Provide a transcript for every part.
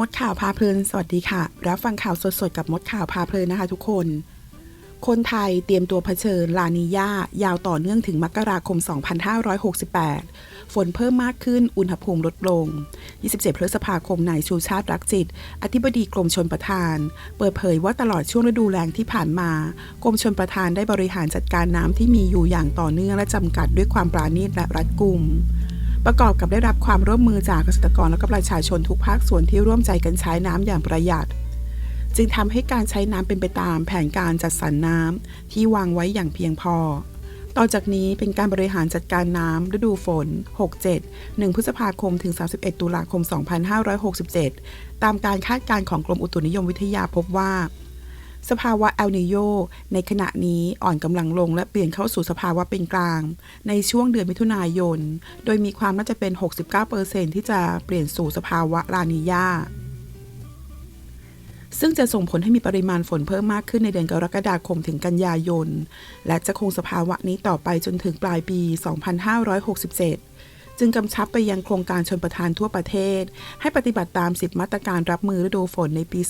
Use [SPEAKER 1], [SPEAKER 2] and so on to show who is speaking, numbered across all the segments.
[SPEAKER 1] มดข่าวพาเพลิน สวัสดีค่ะ รับฟังข่าวสดๆ กับมดข่าวพาเพลินนะคะทุกคน คนไทยเตรียมตัวเผชิญลานียายาวต่อเนื่องถึงมกราคม 2568 ฝนเพิ่มมากขึ้น อุณหภูมิลดลง 27 พฤษภาคม นายชูชาติรักจิต อธิบดีกรมชนประทาน เปิดเผยว่าตลอดช่วงฤดูแล้งที่ผ่านมา กรมชนประทานได้บริหารจัดการน้ำที่มีอยู่อย่างต่อเนื่องและจำกัดด้วยความปราณีตและรัดกุม ประกอบกับได้รับความร่วมมือจากเกษตรกรและก็ประชาชนทุกภาคส่วนที่ร่วมใจกันใช้น้ำอย่างประหยัด จึงทำให้การใช้น้ำเป็นไปตามแผนการจัดสรรน้ำที่วางไว้อย่างเพียงพอ ต่อจากนี้เป็นการบริหารจัดการน้ำฤดูฝน 67 1 พฤษภาคมถึง 31 ตุลาคม 2567 ตามการคาดการณ์ของกรมอุตุนิยมวิทยาพบว่า สภาวะเอลนิโยในขณะนี้อ่อนกำลังลงและเปลี่ยนเข้าสู่สภาวะเป็นกลาง ในช่วงเดือนมิถุนายน โดยมีความน่าจะเป็น 69%ที่จะเปลี่ยนสู่สภาวะลานียาซึ่งจะส่งผลให้มีปริมาณฝนเพิ่มมากขึ้นในเดือนกรกฎาคมถึงกันยายน และจะคงสภาวะนี้ต่อไปจนถึงปลายปี 2567 จึงกำชับไปยังโครงการชนประทานทั่วประเทศ ให้ปฏิบัติตาม 10 มาตรการรับมือฤดูฝนในปี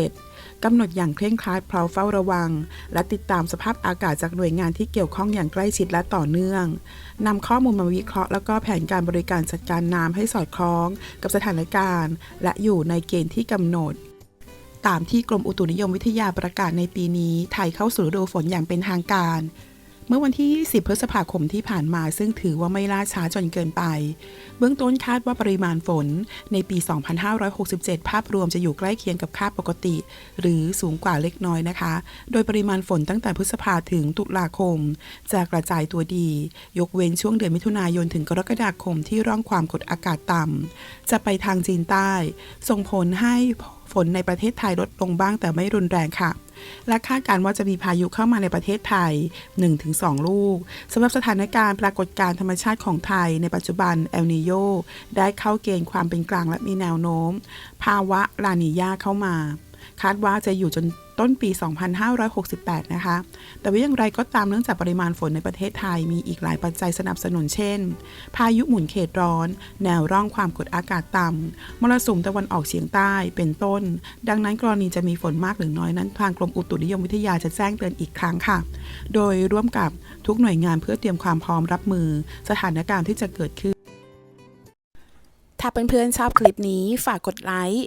[SPEAKER 1] 2567 กำหนดอย่างเคร่งครัดเพราะเฝ้าระวัง และติดตามสภาพอากาศจากหน่วยงานที่เกี่ยวข้องอย่างใกล้ชิดและต่อเนื่องนำข้อมูลมาวิเคราะห์แล้วก็แผนการบริการจัดการน้ำให้สอดคล้อง กับสถานการณ์ และอยู่ในเกณฑ์ที่กำหนดตามที่กรมอุตุนิยมวิทยาประกาศในปีนี้ ไทยเข้าสู่ฤดูฝนอย่างเป็นทางการ เมื่อวันที่ 20 พฤษภาคมที่ผ่านมาซึ่งถือว่าไม่ล่าช้าจนเกินไป เบื้องต้นคาดว่าปริมาณฝนในปี 2567 ภาพรวมจะอยู่ใกล้เคียงกับค่าปกติ หรือสูงกว่าเล็กน้อยนะคะ โดยปริมาณฝนตั้งแต่พฤษภาถึงตุลาคม จะกระจายตัวดี ยกเว้นช่วงเดือนมิถุนายนถึงกรกฎาคมที่ร่องความกดอากาศต่ำจะไปทางจีนใต้ ส่งผลให้ฝนในประเทศไทยลดลงบ้างแต่ไม่รุนแรงค่ะ และคาดการณ์ว่าจะมีพายุเข้ามาในประเทศไทย 1-2 ลูกสำหรับสถานการณ์ปรากฏการณ์ธรรมชาติของไทย ในปัจจุบันเอลนิโยได้เข้าเกณฑ์ความเป็นกลางและมีแนวโน้ม ภาวะลานียาเข้ามา คาดว่าจะอยู่จน ต้นปี 2568 นะคะ แต่ว่าอย่างไรก็ตามเนื่องจากปริมาณฝนในประเทศไทยมีอีกหลายปัจจัยสนับสนุนเช่น พายุหมุนเขตร้อน แนวร่องความกดอากาศต่ำมรสุมตะวันออกเฉียงใต้เป็นต้น ดังนั้นกรณีจะมีฝนมากหรือน้อยนั้น ทางกรมอุตุนิยมวิทยาจะแจ้งเตือนอีกครั้งค่ะ โดยร่วมกับทุกหน่วยงานเพื่อเตรียมความพร้อมรับมือ สถานการณ์ที่จะเกิดขึ้น ถ้าเพื่อนๆชอบคลิปนี้ฝากกดไลค์